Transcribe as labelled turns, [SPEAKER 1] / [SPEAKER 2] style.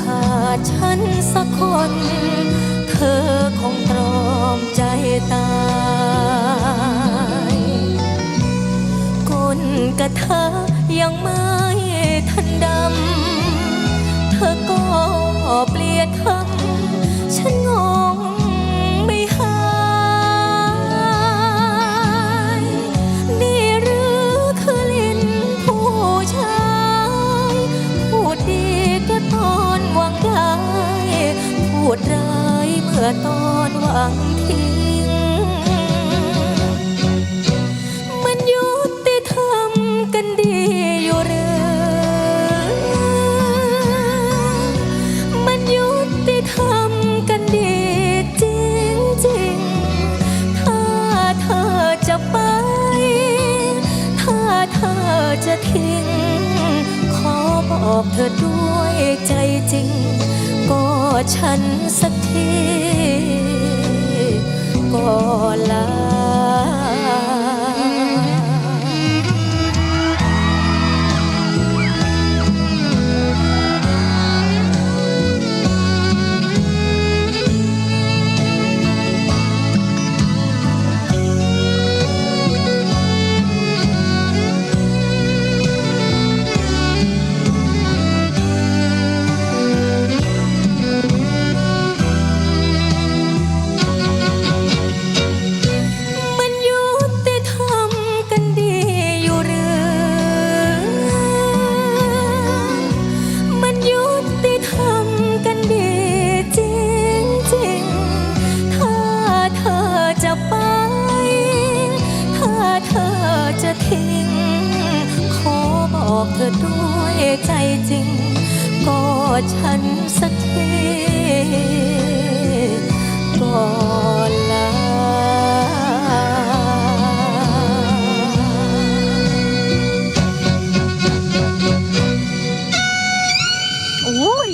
[SPEAKER 1] ขาดฉันสักคน เธอคงตรอมใจตายก้นกระทะยังไม่ทันดำ เธอก็เปลี่ยนเธอ ดร้ายเมื่อตอนหวังทิ้ง มันยุติธรรมกันดีอยู่หรือมันยุติธรรมกันดีจริงจริงๆถ้าเธอจะไป ถ้าเธอจะทิ้ง บอกเธอด้วยใจจริง ก็ฉันสักที เธอจะทิ้ง ขอบอกเธอด้วยใจจริงก็ฉันสักทีก่อนลาโอ้ย